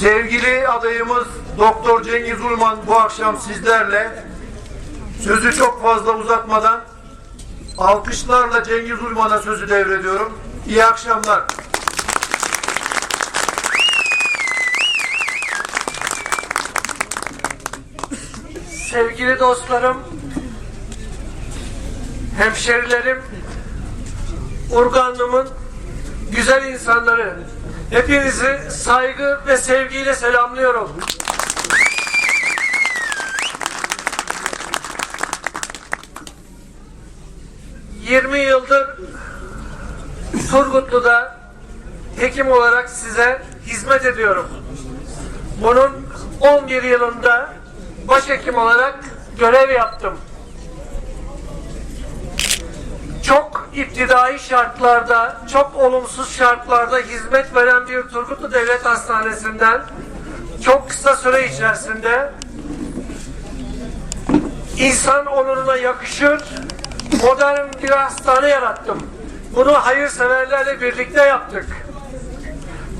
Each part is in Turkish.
Sevgili adayımız Doktor Cengiz Ulman bu akşam sizlerle sözü çok fazla uzatmadan alkışlarla Cengiz Ulman'a sözü devrediyorum. İyi akşamlar. Sevgili dostlarım, hemşerilerim, Urganlım'ın güzel insanları, hepinizi saygı ve sevgiyle selamlıyorum. ...20 yıldır Turgutlu'da hekim olarak size hizmet ediyorum. Bunun 11 yılında başhekim olarak görev yaptım. Çok iptidai şartlarda, çok olumsuz şartlarda hizmet veren bir Turgutlu Devlet Hastanesi'nden çok kısa süre içerisinde insan onuruna yakışır modern bir hastane yarattım. Bunu hayırseverlerle birlikte yaptık.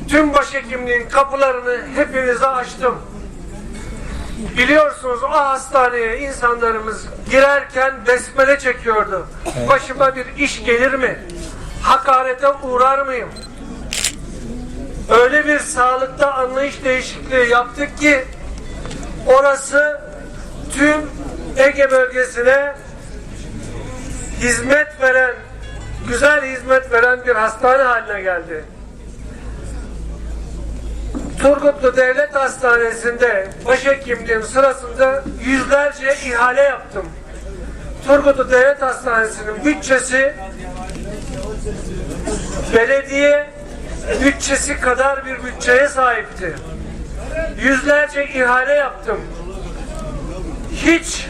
Tüm başhekimliğin kapılarını hepinize açtım. Biliyorsunuz o hastaneye insanlarımız girerken besmele çekiyordu. Başıma bir iş gelir mi? Hakarete uğrar mıyım? Öyle bir sağlıkta anlayış değişikliği yaptık ki orası tüm Ege bölgesine hizmet veren, güzel hizmet veren bir hastane haline geldi. Turgutlu Devlet Hastanesi'nde başhekimliğim sırasında yüzlerce ihale yaptım. Turgutlu Devlet Hastanesi'nin bütçesi belediye bütçesi kadar bir bütçeye sahipti. Yüzlerce ihale yaptım. Hiç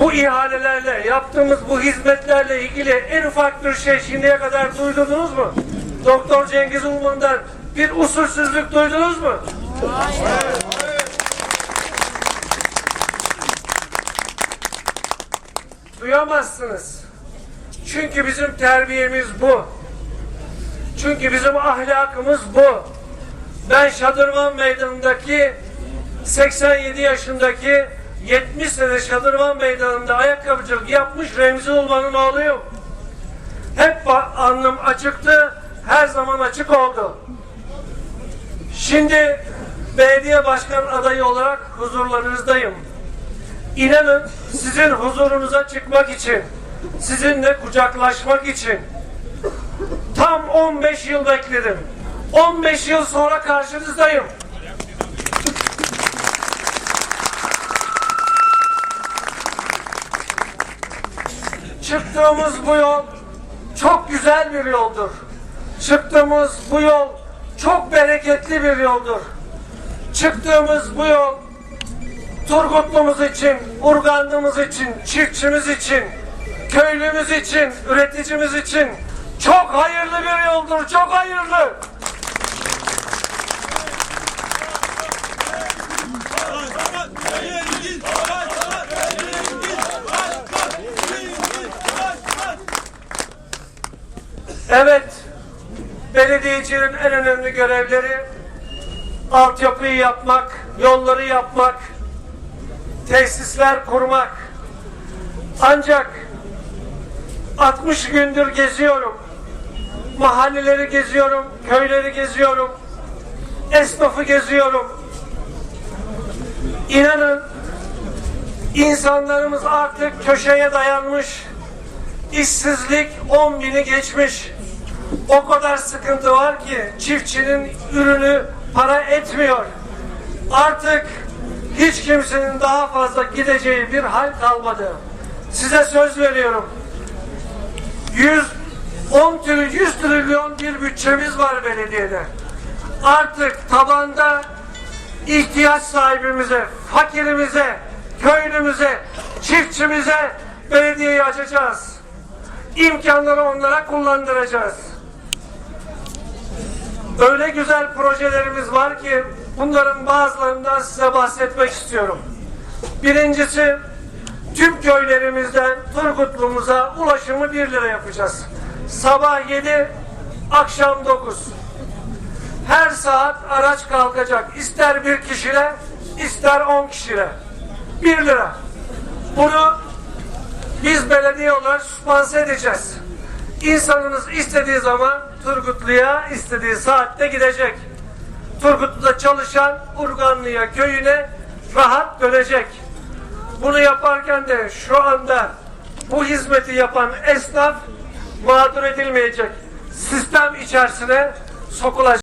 bu ihalelerle, yaptığımız bu hizmetlerle ilgili en ufak bir şey şimdiye kadar duydunuz mu? Doktor Cengiz Ulman'dan bir usulsüzlük duydunuz mu? Duyamazsınız. Çünkü bizim terbiyemiz bu. Çünkü bizim ahlakımız bu. Ben Şadırvan Meydanı'ndaki 87 yaşındaki 70 sene Şadırvan Meydanı'nda ayakkabıcılık yapmış Remzi Ulman'ın oğluyum. Hep alnım açıktı, her zaman açık oldu. Şimdi belediye başkan adayı olarak huzurlarınızdayım. İnanın sizin huzurunuza çıkmak için, sizinle kucaklaşmak için tam 15 yıl bekledim. 15 yıl sonra karşınızdayım. Çıktığımız bu yol çok güzel bir yoldur. Çıktığımız bu yol çok bereketli bir yoldur. Çıktığımız bu yol Turgutlumuz için, Urganlımız için, çiftçimiz için, köylümüz için, üreticimiz için çok hayırlı bir yoldur, çok hayırlı. Evet, belediyecinin en önemli görevleri altyapıyı yapmak, yolları yapmak, tesisler kurmak. Ancak 60 gündür geziyorum. Mahalleleri geziyorum, köyleri geziyorum, esnafı geziyorum. İnanın insanlarımız artık köşeye dayanmış. İşsizlik 10 bini geçmiş. O kadar sıkıntı var ki çiftçinin ürünü para etmiyor. Artık hiç kimsenin daha fazla gideceği bir hal kalmadı. Size söz veriyorum. 100 10 trilyon 100 trilyon bir bütçemiz var belediyede. Artık tabanda ihtiyaç sahibimize, fakirimize, köylümüze, çiftçimize belediyeyi açacağız. İmkanları onlara kullandıracağız. Öyle güzel projelerimiz var ki bunların bazılarından size bahsetmek istiyorum. Birincisi tüm köylerimizden Turgutlu'muza ulaşımı 1 lira yapacağız. Sabah 7, akşam 9. her saat araç kalkacak. İster bir kişiyle, ister on kişiyle. Bir lira. Bunu biz belediye olarak süspanse edeceğiz. İnsanınız istediği zaman Turgutlu'ya istediği saatte gidecek. Turgutlu'da çalışan Urganlı'ya köyüne rahat dönecek. Bunu yaparken de şu anda bu hizmeti yapan esnaf mağdur edilmeyecek. Sistem içerisine sokulacak.